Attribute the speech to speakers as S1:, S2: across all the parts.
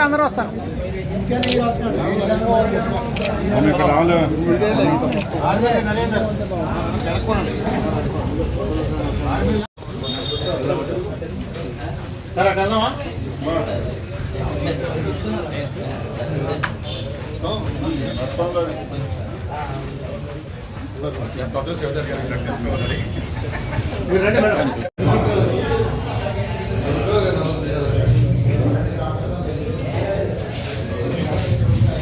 S1: అయితే
S2: అందరూ వస్తారు.
S3: డాక్టర్ సెక్రటరీ గారు కరెక్ట్ తీసుకోవాలి మీరు రండి మేడం.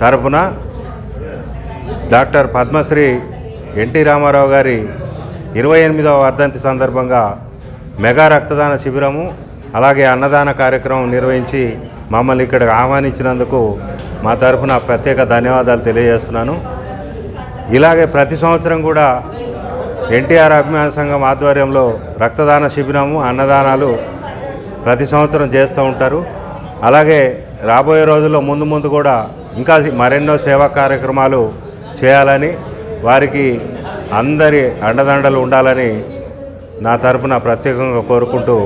S3: తరపున డాక్టర్ పద్మశ్రీ ఎన్టీ రామారావు గారి ఇరవై ఎనిమిదవ వర్ధంతి సందర్భంగా మెగా రక్తదాన శిబిరము అలాగే అన్నదాన కార్యక్రమం నిర్వహించి మమ్మల్ని ఇక్కడికి ఆహ్వానించినందుకు మా తరఫున ప్రత్యేక ధన్యవాదాలు తెలియజేస్తున్నాను. ఇలాగే ప్రతి సంవత్సరం కూడా ఎన్టీఆర్ అభిమాన సంఘం ఆధ్వర్యంలో రక్తదాన శిబిరము అన్నదానాలు ప్రతి సంవత్సరం చేస్తూ ఉంటారు. అలాగే రాబోయే రోజుల్లో ముందు ముందు కూడా ఇంకా మరెన్నో సేవా కార్యక్రమాలు చేయాలని వారికి అందరి అండదండలు ఉండాలని నా తరపున ప్రత్యేకంగా కోరుకుంటూ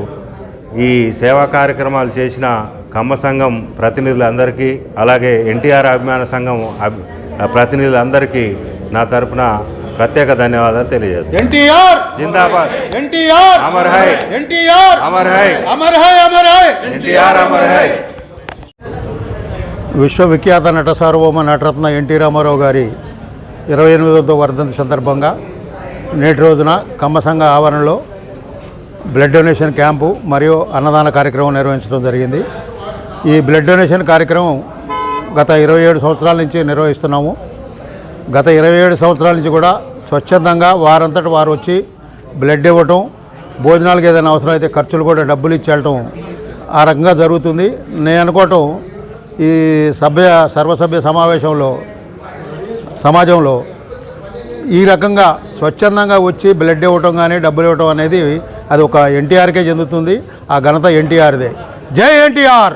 S3: ఈ సేవా కార్యక్రమాలు చేసిన కమ్మ సంఘం ప్రతినిధులందరికీ అలాగే ఎన్టీఆర్ అభిమాన సంఘం ప్రతినిధులందరికీ నా తరపున ప్రత్యేక ధన్యవాదాలు తెలియజేస్తాను.
S2: ఎన్టీఆర్!
S3: జిందాబాద్.
S2: ఎన్టీఆర్!
S3: అమర్ హై.
S2: ఎన్టీఆర్!
S3: అమర్ హై.
S2: అమర్ హై అమర్ హై!
S3: ఎన్టీఆర్ అమర్ హై.
S4: విశ్వవిఖ్యాత నట సార్వభౌమ నటరత్న ఎన్టీ రామారావు గారి ఇరవై ఎనిమిదవ వర్ధంతి సందర్భంగా నేటి రోజున కమ్మ సంఘ ఆవరణలో బ్లడ్ డొనేషన్ క్యాంపు మరియు అన్నదాన కార్యక్రమం నిర్వహించడం జరిగింది. ఈ బ్లడ్ డొనేషన్ కార్యక్రమం గత ఇరవై ఏడు సంవత్సరాల నుంచి నిర్వహిస్తున్నాము. గత ఇరవై ఏడు సంవత్సరాల నుంచి కూడా స్వచ్ఛందంగా వారంతట వారు వచ్చి బ్లడ్ ఇవ్వటం భోజనాలకు ఏదైనా అవసరం అయితే ఖర్చులు కూడా డబ్బులు ఇచ్చేయటం ఆ రకంగా జరుగుతుంది. నేను అనుకోవటం ఈ సభ్య సర్వసభ్య సమావేశంలో సమాజంలో ఈ రకంగా స్వచ్ఛందంగా వచ్చి బ్లడ్ ఇవ్వటం కానీ డబ్బులు ఇవ్వటం అనేది అది ఒక ఎన్టీఆర్కే చెందుతుంది. ఆ ఘనత ఎన్టీఆర్దే. జై ఎన్టీఆర్!